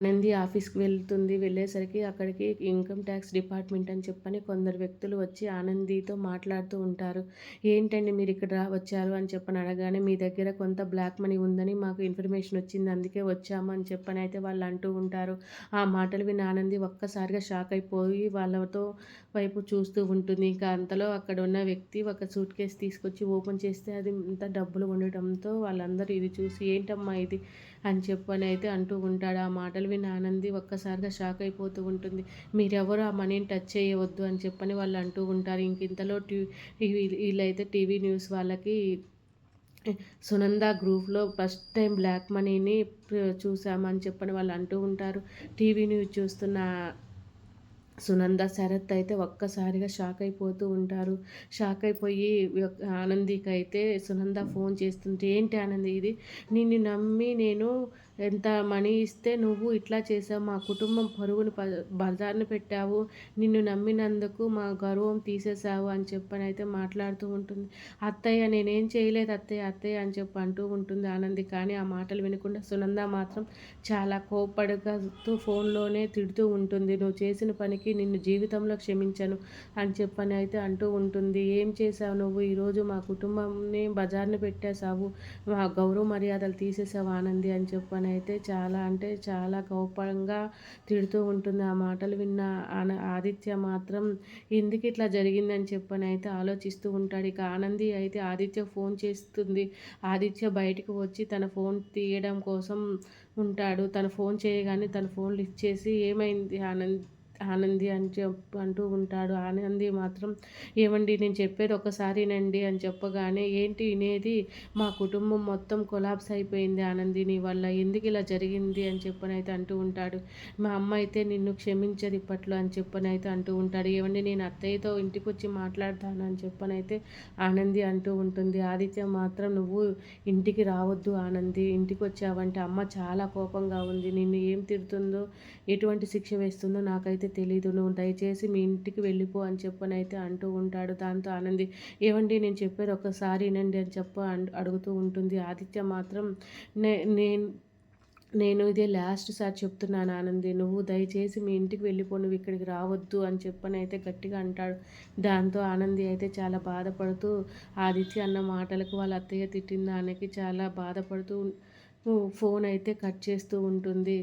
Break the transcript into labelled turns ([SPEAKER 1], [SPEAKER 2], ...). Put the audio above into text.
[SPEAKER 1] నంది ఆఫీస్‌కి వెళ్తుంది. వెళ్ళేసరికి అక్కడికి ఇన్‌కమ్ టాక్స్ డిపార్ట్‌మెంట్ అని చెప్పని కొందరు వ్యక్తులు వచ్చి ఆనందితో మాట్లాడుతూ ఉంటారు. "ఏంటండి మీరు రా వచ్చారు" అని చెప్పని అడగానే "మీ దగ్గర కొంత బ్లాక్ మనీ ఉందని మాకు ఇన్ఫర్మేషన్ వచ్చింది. అందుకే వచ్చాము" అని చెప్పని అయితే వాళ్ళు అంటూ ఉంటారు. ఆ మాటలు విని ఆనంది ఒక్కసారిగా షాక్ అయిపోయి వాళ్ళతో వైపు చూస్తూ ఉంటుంది. ఇంకా అంతలో అక్కడ ఉన్న వ్యక్తి ఒక సూట్ కేస్ తీసుకొచ్చి ఓపెన్ చేస్తే అది ఇంత డబ్బులు ఉండటంతో వాళ్ళందరూ ఇది చూసి "ఏంటమ్మా ఇది" అని చెప్పనైతే అంటూ ఉంటాడు. ఆ మాటలు విన్న ఆనంది ఒక్కసారిగా షాక్ అయిపోతూ ఉంటుంది. "మీరెవరు ఆ మనీని టచ్ చేయవద్దు" అని చెప్పని వాళ్ళు అంటూ ఉంటారు. ఇంక ఇంతలో టీవీ వీళ్ళైతే టీవీ న్యూస్ వాళ్ళకి సునంద గ్రూప్‌లో ఫస్ట్ టైం బ్లాక్ మనీని చూసామని చెప్పని వాళ్ళు అంటూ ఉంటారు. టీవీ న్యూస్ చూస్తున్న సునంద, శరత్ అయితే ఒక్కసారిగా షాక్ అయిపోతూ ఉంటారు. షాక్ అయిపోయి ఆనందికైతే సునంద ఫోన్ చేస్తుంటే, "ఏంటి ఆనంది ఇది? నిన్ను నమ్మి నేను ఎంత మనీ ఇస్తే నువ్వు ఇట్లా చేసావు. మా కుటుంబం పరువును ప బజారున పెట్టావు. నిన్ను నమ్మినందుకు మా గౌరవం తీసేసావు" అని చెప్పనైతే మాట్లాడుతూ ఉంటుంది. "అత్తయ్య నేనేం చేయలేదు అత్తయ్య, అత్తయ్య" అని చెప్పి అంటూ ఉంటుంది ఆనంది. కానీ ఆ మాటలు వినకుండా సునంద మాత్రం చాలా కోప్పడుతూ ఫోన్‌లోనే తిడుతూ ఉంటుంది. "నువ్వు చేసిన పనికి నిన్ను జీవితంలో క్షమించను" అని చెప్పని అయితే అంటూ ఉంటుంది. "ఏం చేశావు నువ్వు? ఈరోజు మా కుటుంబంని బజార్ని పెట్టేశావు. మా గౌరవ మర్యాదలు తీసేసావు ఆనంది" అని చెప్పనైతే చాలా అంటే చాలా కోపంగా తిడుతూ ఉంటుంది. ఆ మాటలు విన్న ఆన ఆదిత్య మాత్రం ఎందుకిట్లా జరిగిందని చెప్పని అయితే ఆలోచిస్తూ ఉంటాడు. ఇక ఆనంది అయితే ఆదిత్య ఫోన్ చేస్తుంది. ఆదిత్య బయటికి వచ్చి తన ఫోన్ తీయడం కోసం ఉంటాడు. తను ఫోన్ చేయగానే తన ఫోన్ లిఫ్ట్ చేసి "ఏమైంది ఆనంద్ ఆనంది" అని చెప్ అంటూ ఉంటాడు. ఆనంది మాత్రం ఏమండి నేను చెప్పేది ఒక్కసారి అని చెప్పగానే "ఏంటి ఇనేది మా కుటుంబం మొత్తం కొలాబ్స్ అయిపోయింది ఆనంది నీ వల్ల. ఇలా జరిగింది" అని చెప్పనైతే అంటూ ఉంటాడు. "మా అమ్మ అయితే నిన్ను క్షమించదు ఇప్పట్లో" అని చెప్పనైతే అంటూ ఉంటాడు. ఏమండి నేను అత్తయ్యతో ఇంటికొచ్చి మాట్లాడతాను" అని చెప్పనైతే ఆనంది అంటూ ఉంటుంది. ఆదిత్య మాత్రం "నువ్వు ఇంటికి రావద్దు ఆనంది. ఇంటికొచ్చావంటే అమ్మ చాలా కోపంగా ఉంది. నిన్ను ఏం తిడుతుందో, ఎటువంటి శిక్ష వేస్తుందో నాకైతే తెలీదు. నువ్వు దయచేసి మీ ఇంటికి వెళ్ళిపో" అని చెప్పనైతే అంటూ ఉంటాడు. దాంతో ఆనంది "ఏవండీ నేను చెప్పేది ఒక్కసారి వినండి అని చెప్ప అడుగుతూ ఉంటుంది. ఆదిత్య మాత్రం "నే నేను నేను ఇదే లాస్ట్ సారి చెప్తున్నాను ఆనంది. నువ్వు దయచేసి మీ ఇంటికి వెళ్ళిపో. నువ్వు ఇక్కడికి రావద్దు" అని చెప్పనైతే గట్టిగా అంటాడు. దాంతో ఆనంది అయితే చాలా బాధపడుతూ ఆదిత్య అన్న మాటలకు వాళ్ళ అత్తయ్య తిట్టిన దానికి చాలా బాధపడుతూ ఫోన్ అయితే కట్ చేస్తూ ఉంటుంది.